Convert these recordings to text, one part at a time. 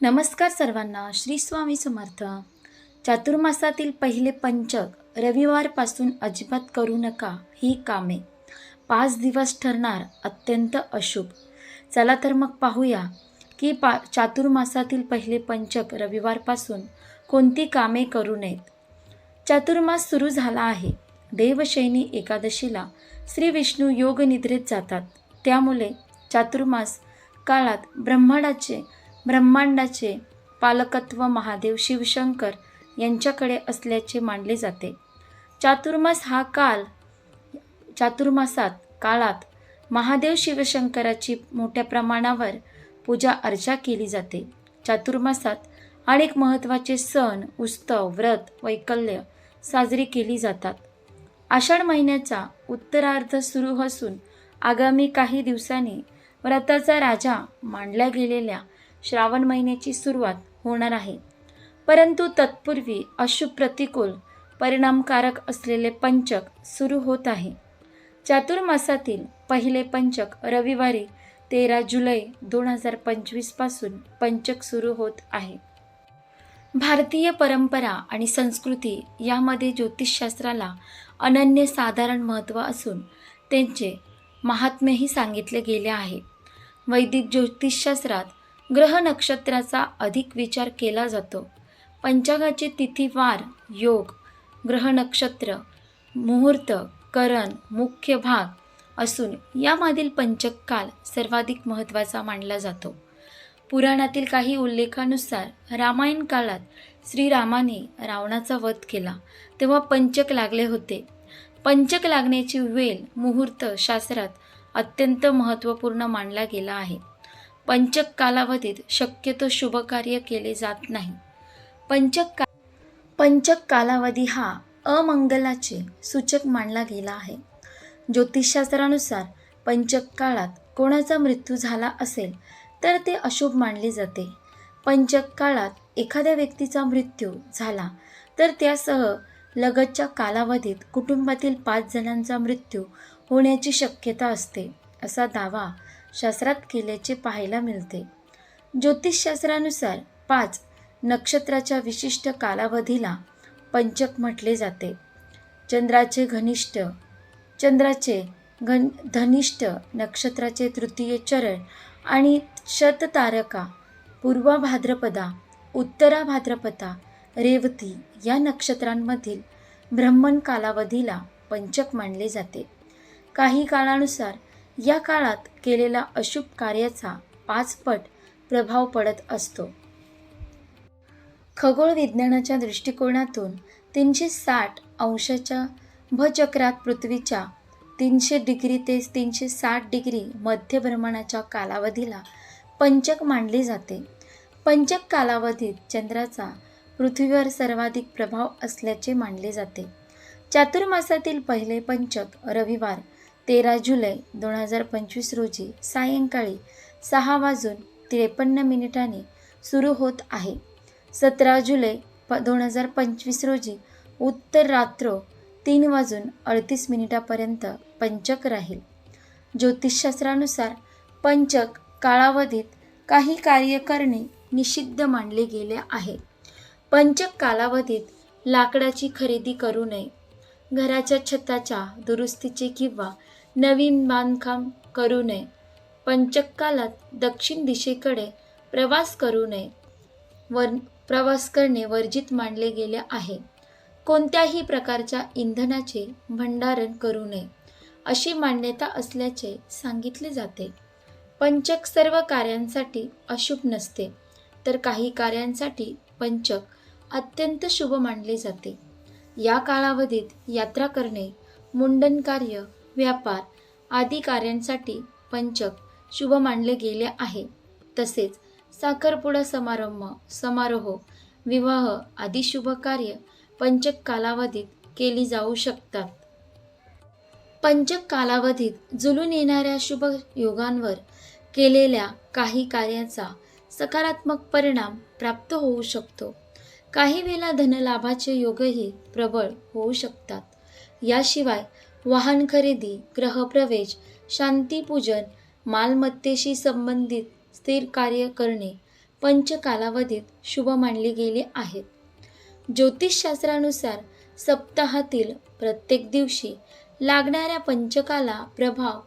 नमस्कार सर्वांना श्री स्वामी समर्थ. चातुर्मासातील पहिले पंचक रविवारपासून अजिबात करू नका ही कामे. पाच दिवस ठरणार अत्यंत अशुभ. चला तर मग पाहूया की पा चातुर्मासातील पहिले पंचक रविवारपासून कोणती कामे करू नयेत. चातुर्मास सुरू झाला आहे. देवशैनी एकादशीला श्री विष्णू योग निद्रेत जातात. त्यामुळे चातुर्मास काळात ब्रह्मांडाचे ब्रह्मांडाचे पालकत्व महादेव शिवशंकर यांच्याकडे असल्याचे मानले जाते. चातुर्मास हा काल चातुर्मासात काळात महादेव शिवशंकराची मोठ्या प्रमाणावर पूजा अर्चा केली जाते. चातुर्मासात अनेक महत्त्वाचे सण उत्सव व्रत वैकल्य साजरी केली जातात. आषाढ महिन्याचा उत्तरार्ध सुरू असून आगामी काही दिवसांनी व्रताचा राजा मानल्या गेलेल्या श्रावण महिन्याची सुरुवात होणार आहे. परंतु तत्पूर्वी अशुभ प्रतिकूल परिणामकारक असलेले पंचक सुरू होत आहे. चातुर्मासातील पहिले पंचक रविवारी तेरा जुलै दोन हजार पंचवीसपासून पंचक सुरू होत आहे. भारतीय परंपरा आणि संस्कृती यामध्ये ज्योतिषशास्त्राला अनन्य साधारण महत्त्व असून त्यांचे महात्म्यही सांगितले गेले आहे. वैदिक ज्योतिषशास्त्रात ग्रह नक्षत्राचा अधिक विचार केला जातो. पंचांगाचे तिथीवार योग ग्रह नक्षत्र मुहूर्त करण मुख्य भाग असून यामधील पंचक काल सर्वाधिक महत्त्वाचा मानला जातो. पुराणातील काही उल्लेखानुसार रामायण काळात श्रीरामाने रावणाचा वध केला तेव्हा पंचक लागले होते. पंचक लागण्याची वेळ मुहूर्त शास्त्रात अत्यंत महत्त्वपूर्ण मानला गेला आहे. पंचक कालावधीत शक्यतो शुभ कार्य केले जात नाही. पंचक का पंचक कालावधी हा अमंगलाचे सूचक मानला गेला आहे. ज्योतिषशास्त्रानुसार पंचक काळात कोणाचा मृत्यू झाला असेल तर ते अशुभ मानले जाते. पंचक काळात एखाद्या व्यक्तीचा मृत्यू झाला तर त्यासह लगतच्या कालावधीत कुटुंबातील पाच जणांचा मृत्यू होण्याची शक्यता असते असा दावा शास्त्रात केल्याचे पाहायला मिळते. ज्योतिषशास्त्रानुसार पाच नक्षत्राच्या विशिष्ट कालावधीला पंचक म्हटले जाते. चंद्राचे घनिष्ठ चंद्राचे घन धनिष्ठ नक्षत्राचे तृतीय चरण आणि शततारका पूर्वा भाद्रपदा उत्तरा भाद्रपदा रेवती या नक्षत्रांमधील ब्रह्मण कालावधीला पंचक मानले जाते. काही काळानुसार या काळात केलेला अशुभ कार्याचा पाचपट प्रभाव पडत असतो. खगोळ विज्ञानाच्या दृष्टिकोनातून तीनशे साठ अंशाच्या भचक्रात पृथ्वीच्या तीनशे डिग्री ते तीनशे साठ डिग्री मध्यभ्रमणाच्या कालावधीला पंचक मानले जाते. पंचक कालावधीत चंद्राचा पृथ्वीवर सर्वाधिक प्रभाव असल्याचे मानले जाते. चातुर्मासातील पहिले पंचक रविवार तेरा जुलै दोन हजार पंचवीस रोजी सायंकाळी सहा वाजून त्रेपन्न मिनिटांनी सुरू होत आहे. सतरा जुलै प दोन हजार पंचवीस रोजी उत्तर रात्र तीन वाजून अडतीस मिनिटापर्यंत पंचक राहील. ज्योतिषशास्त्रानुसार पंचक कालावधीत काही कार्य करणे निषिद्ध मानले गेले आहे. पंचक कालावधीत लाकडाची खरेदी करू नये. घराच्या छताच्या दुरुस्तीचे किंवा नवीन बांधकाम करू नये. पंचक कालात दक्षिण दिशेकडे प्रवास करू नये. वर प्रवास करणे वर्जित मानले गेले आहे. कोणत्याही प्रकारच्या इंधनाचे भंडारण करू नये अशी मान्यता असल्याचे सांगितले जाते. पंचक सर्व कार्यांसाठी अशुभ नसते तर काही कार्यांसाठी पंचक अत्यंत शुभ मानले जाते. या कालावधीत यात्रा करणे मुंडन कार्य व्यापार आदी कार्यांसाठी पंचक शुभ मानले गेले आहे. तसेच साखरपुडा समारंभ समारोह विवाह आदी शुभ कार्य पंचक कालावधीत केली जाऊ शकतात. पंचक कालावधीत जुलून येणाऱ्या शुभ योगांवर केलेल्या काही कार्याचा सकारात्मक परिणाम प्राप्त होऊ शकतो. काही वेळा धनलाभाचे योगही प्रबळ होऊ शकतात. याशिवाय वाहन खरेदी ग्रहप्रवेश शांतीपूजन मालमत्तेशी संबंधित स्थिर कार्य करणे पंच कालावधीत शुभ मानले गेले आहेत. ज्योतिषशास्त्रानुसार सप्ताहातील प्रत्येक दिवशी लागणाऱ्या पंचकाला प्रभाव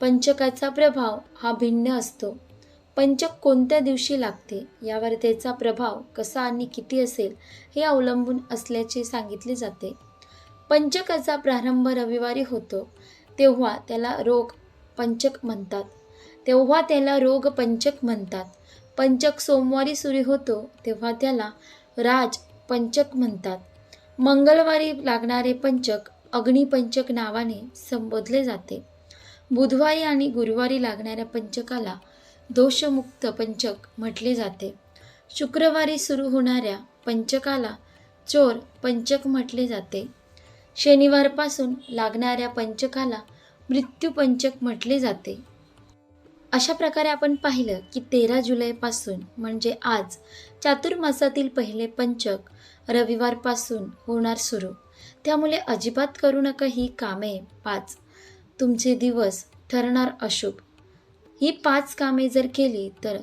पंचकाचा प्रभाव हा भिन्न असतो. पंचक कोणत्या दिवशी लागते यावर त्याचा प्रभाव कसा आणि किती असेल हे अवलंबून असल्याचे सांगितले जाते. पंचकाचा प्रारंभ रविवारी होतो. तेव्हा त्याला रोग पंचक म्हणतात. तेव्हा त्याला रोग पंचक म्हणतात. पंचक सोमवारी सुरू होतो तेव्हा त्याला राज पंचक म्हणतात. मंगळवारी लागणारे पंचक अग्निपंचक नावाने संबोधले जाते. बुधवारी आणि गुरुवारी लागणाऱ्या पंचकाला दोषमुक्त पंचक म्हटले जाते. शुक्रवारी सुरू होणाऱ्या पंचकाला चोर पंचक म्हटले जाते. शनिवारपासून लागणाऱ्या पंचकाला मृत्यू पंचक म्हटले जाते. अशा प्रकारे आपण पाहिलं की तेरा जुलैपासून म्हणजे आज चातुर्मासातील पहिले पंचक रविवारपासून होणार सुरू. त्यामुळे अजिबात करू नका ही कामे पाच. तुमचे दिवस ठरणार अशुभ. ही पाच कामे जर केली तर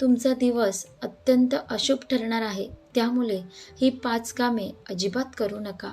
तुमचा दिवस अत्यंत अशुभ ठरणार आहे. त्यामुळे ही पाच कामे अजिबात करू नका.